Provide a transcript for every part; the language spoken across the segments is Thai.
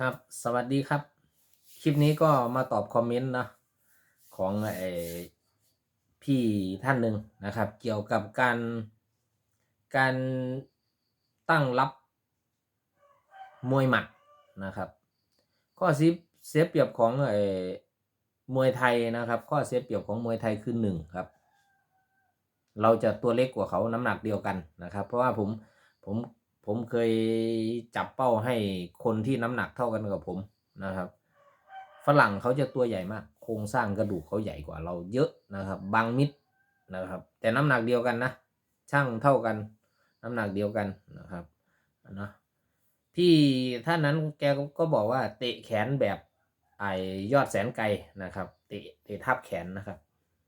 ครับ สวัสดีครับ คลิปนี้ก็มาตอบคอมเมนต์นะของไอ้พี่ท่านหนึ่งนะครับ เกี่ยวกับการการตั้งรับมวยหมัดนะครับ ข้อเสียเสียเปรียบของไอ้มวยไทยนะครับ ข้อเสียเปรียบของมวยไทยคือหนึ่งครับ เราจะตัวเล็กกว่าเขาน้ำหนักเดียวกันนะครับ เพราะว่าผมผม ผมเคยจับเป้าให้คนที่น้ำหนักเท่ากันกับผมนะครับ ฝรั่งเขาจะตัวใหญ่มาก โครงสร้างกระดูกเขาใหญ่กว่าเราเยอะนะครับ บางมิดนะครับ แต่น้ำหนักเดียวกันนะช่างเท่ากัน น้ำหนักเดียวกันนะครับนะพี่ท่านนั้นแกก็บอกว่าเตะแขนแบบไอยอดแสนไกลนะครับ เตะเตะทับแขนนะครับ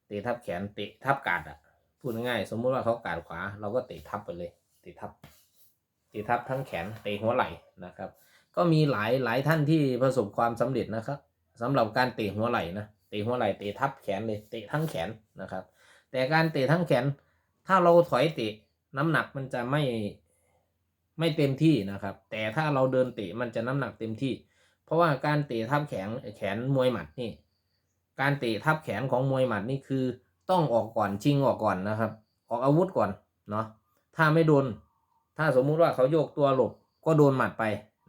เตะทับแขนเตะทับกาดอะพูดง่ายๆสมมุติว่าเขากาดขวา เราก็เตะทับไปเลย เตะทับ ตะทับทั้งแขนเตะหัวไหล่นะครับ ก็มีหลายหลายท่านที่ประสบความสำเร็จนะครับสำหรับการเตะหัวไหล่นะเตะหัวไหล่เตะทับแขนเลยเตะทั้งแขนนะครับ แต่การเตะทั้งแขน ถ้าเราถอยเตะน้ำหนักมันจะไม่ไม่เต็มที่นะครับ แต่ถ้าเราเดินเตะมันจะน้ำหนักเต็มที่ เพราะว่าการเตะทับแขนแขนมวยหมัดนี่ การเตะทับแขนของมวยหมัดนี่คือต้องออกก่อนชิงออกก่อนนะครับ ออกอาวุธก่อนเนาะถ้าไม่โดน ถ้าสมมุติว่าเขาโยกตัวหลบก็โดนหมัดไป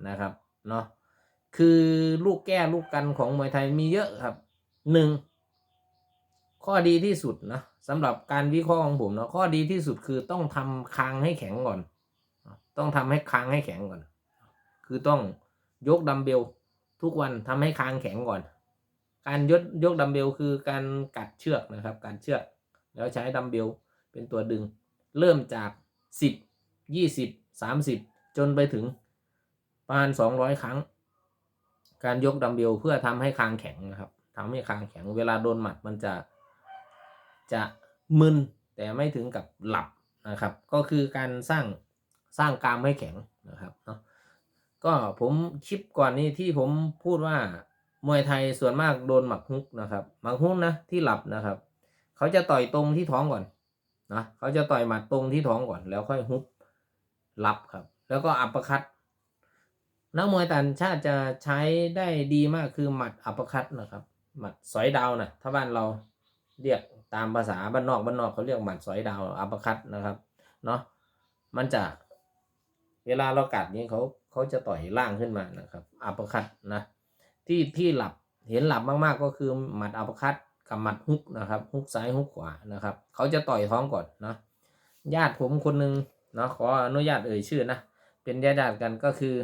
นะครับเนาะคือลูกแก้ลูกกันของมวยไทยมีเยอะครับหนึ่งข้อดีที่สุดนะสำหรับการวิเคราะห์ของผมเนาะข้อดีที่สุดคือต้องทำคางให้แข็งก่อน ต้องทำให้คางให้แข็งก่อน คือต้องยกดัมเบลทุกวันทำให้คางแข็งก่อน การยกยกดัมเบลคือการกัดเชือกนะครับ การเชือกแล้วใช้ดัมเบลเป็นตัวดึง เริ่มจากสิบ ยี่สิบสามสิบจนไปถึงประมาณสองร้อยครั้ง การยกดัมเบลเพื่อทำให้คางแข็งนะครับทำให้คางแข็งเวลาโดนหมัดมันจะจะมึนแต่ไม่ถึงกับหลับนะครับ ก็คือการสร้างสร้างกรามให้แข็งนะครับเนาะก็ผมคลิปก่อนนี้ที่ผมพูดว่ามวยไทยส่วนมากโดนหมักฮุกนะครับหมักฮุกนะที่หลับนะครับ เขาจะต่อยตรงที่ท้องก่อนนะเขาจะต่อยหมัดตรงที่ท้องก่อนแล้วค่อยฮุก หลับครับ แล้วก็อัปเปอร์คัตนักมวยต่างชาติจะใช้ได้ดีมากคือหมัดอัปเปอร์คัตนะครับ หมัดสอยดาวนะถ้าบ้านเราเรียกตามภาษาบ้านนอกบ้านนอกเขาเรียกหมัดสอยดาวอัปเปอร์คัตนะครับเนาะมันจะเวลาเรากัดนี้เขาเขาจะต่อยล่างขึ้นมานะครับอัปเปอร์คัตนะที่ที่หลับเห็นหลับมากๆก็คือหมัดอัปเปอร์คัตกับหมัดฮุกนะครับฮุกซ้ายฮุกขวานะครับ เขาจะต่อยท้องก่อนนะญาติผมคนหนึ่ง เนาะขออนุญาตเอ่ยชื่อนะ เป็นญาติญาติกันก็คือ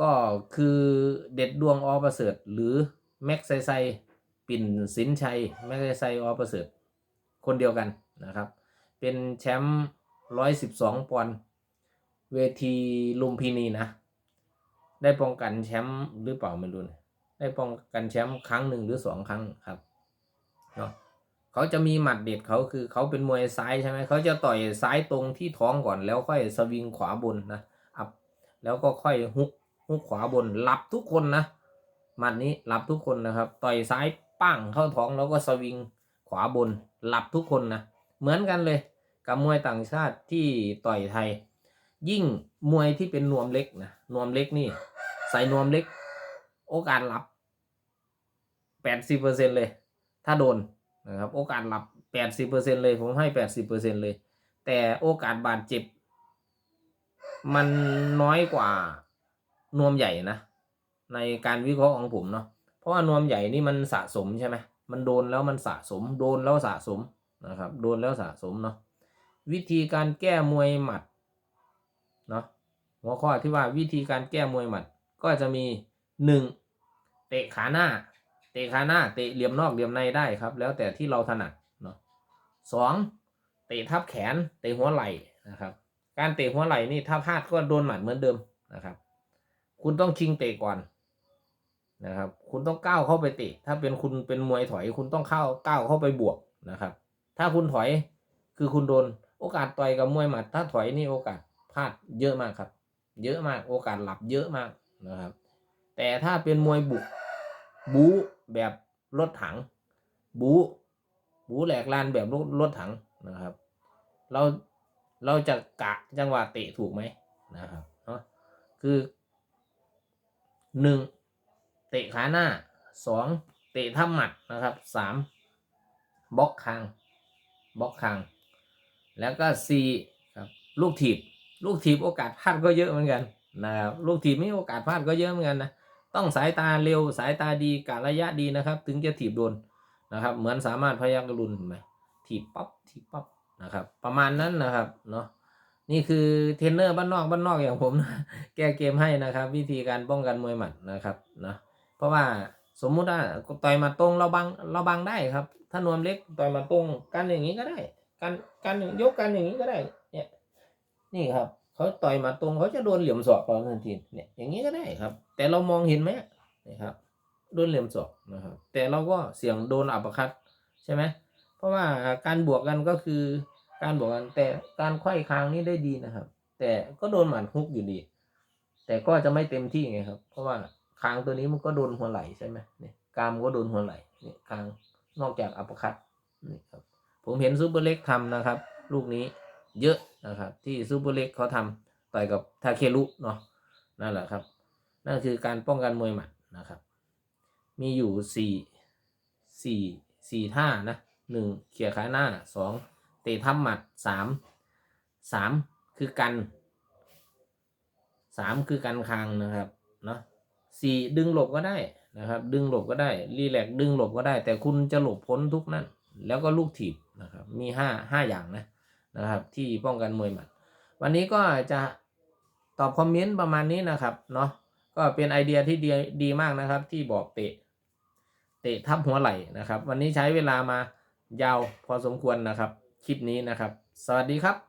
ก็คือเด็ดดวงอประเสริฐ หรือแม็กไซไซปิ่นสินชัยแม็กไซไซอประเสริฐ คนเดียวกันนะครับ เป็นแชมป์ร้อยสิบสองปอนด์เวทีลุมพินีนะ ได้ป้องกันแชมป์หรือเปล่าไม่รู้ได้ป้องกันแชมป์ครั้งหนึ่งหรือสองครั้งครับเนาะ เขาจะมีหมัดเด็ดเขาคือเขาเป็นมวยซ้ายใช่ไหมเขาจะต่อยซ้ายตรงที่ท้องก่อนแล้วค่อยสวิงขวาบนนะอัพแล้วก็ค่อยฮุกฮุกขวาบนหลับทุกคนนะหมัดนี้หลับทุกคนนะครับ ต่อยซ้ายปั้งเข้าท้องแล้วก็สวิงขวาบนหลับทุกคนนะเหมือนกันเลยกับมวยต่างชาติที่ต่อยไทย ยิ่งมวยที่เป็นนวมเล็กนะนวมเล็กนี่ ใส่นวมเล็ก โอกาสหลับแปดสิบเปอร์เซ็นเลย ถ้าโดน นะครับโอกาสหลับแปดสิเปอร์เซ็นเลยผมให้แปดสิเปอร์เซ็นเลย แต่โอกาสบาดเจ็บ มันน้อยกว่านวมใหญ่นะ ในการวิเคราะห์ของผมเนาะเพราะว่านวมใหญ่นี่มันสะสมใช่ไหมมันโดนแล้วมันสะสม โดนแล้วสะสมนะครับโดนแล้วสะสมเนาะวิธีการแก้มวยหมัดเนาะหัวข้อที่ว่าวิธีการแก้มวยหมัดก็จะมีหนึ่งเตะขาหน้าะขาหน้าเตะเหลี่ยมนอกเหลี่ยมในได้ครับ แล้วแต่ที่เราถนัดเนาะสองเตะทับแขนเตะหัวไหล่นะครับ การเตะหัวไหล่นี่ถ้าพลาดก็โดนหมัดเหมือนเดิมนะครับ คุณต้องชิงเตะก่อนนะครับ คุณต้องก้าวเข้าไปเตะ ถ้าเป็นคุณเป็นมวยถอย คุณต้องเข้าก้าวเข้าไปบวกนะครับ ถ้าคุณถอยคือคุณโดนโอกาสต่อยกับมวยหมัด ถ้าถอยนี่โอกาสพลาดเยอะมากครับ เยอะมากโอกาสหลับเยอะมากนะครับ แต่ถ้าเป็นมวยบุก บู๊แบบรถถัง บู๊บู๊แหลกลานแบบรถรถถังนะครับ เราเราจะกะจังหวะเตะถูกไหมนะครับเนาะคือหนึ่งเตะขาหน้าสองเตะท่าหมัดนะครับสามบล็อกคางบล็อกคางแล้วก็สี่ครับลูกถีบลูกถีบโอกาสพลาดก็เยอะเหมือนกันนะครับลูกถีบไมีโอกาสพลาดก็เยอะเหมือนกันนะ ต้องสายตาเร็วสายตาดีกะระยะดีนะครับ ถึงจะถีบโดนนะครับ เหมือนสามารถพยักกรุณเห็นไหมถีบปั๊บถีบปั๊บนะครับ ประมาณนั้นนะครับเนาะนี่คือเทรนเนอร์บ้านนอกบ้านนอกอย่างผมนะแก้เกมให้นะครับ วิธีการป้องกันมวยหมัดนะครับนะเพราะว่าสมมุติว่าต่อยมาตรงเราบังเราบังได้ครับ ถ้านวมเล็กต่อยมาตรงกันอย่างนี้ก็ได้ กันกันยกกันอย่างนี้ก็ได้ เนี่ยนี่ครับ เขาต่อยมาตรงเขาจะโดนเหลี่ยมศอกก่อนทันทีเนี่ยอย่างนี้ก็ได้ครับ แต่เรามองเห็นไหมนี่ครับโดนเหลี่ยมศอกนะครับ แต่เราก็เสี่ยงโดนอัปคัตใช่ไหมเพราะว่าการบวกกันก็คือการบวกกันแต่การไขว้คางนี่ได้ดีนะครับ แต่ก็โดนหมัดฮุกอยู่ดี แต่ก็จะไม่เต็มที่ไงครับ เพราะว่าคางตัวนี้มันก็โดนหัวไหล่ใช่ไหมเนี่ยกามก็โดนหัวไหล่เนี่ยคางนอกจากอัปคัตนี่ครับผมเห็นซูเปอร์เล็กทำนะครับ ลูกนี้ เยอะนะครับ ที่ซูเปอร์เล็กเขาทำต่อยกับทาเครุเนาะนั่นแหละครับ นั่นคือการป้องกันมวยหมัดนะครับ มีอยู่สี่สี่สี่ท่านะหนึ่งเขี่ยขาหน้าสองเตะทับหมัดสามสามคือกันสามคือกันคางนะครับเนาะสี่ดึงหลบก็ได้นะครับ ดึงหลบก็ได้รีแลกซ์ดึงหลบก็ได้ แต่คุณจะหลบพ้นทุกนั้นแล้วก็ลูกถีบนะครับ มีห้าห้าอย่างนะ นะครับ ที่ป้องกันมวยหมัด วันนี้ก็จะตอบคอมเมนต์ประมาณนี้นะครับเนาะก็เป็นไอเดียที่ดีดีมากนะครับ ที่บอกเตะ เตะทับหัวไหล่นะครับ วันนี้ใช้เวลามายาวพอสมควรนะครับ คลิปนี้นะครับ สวัสดีครับ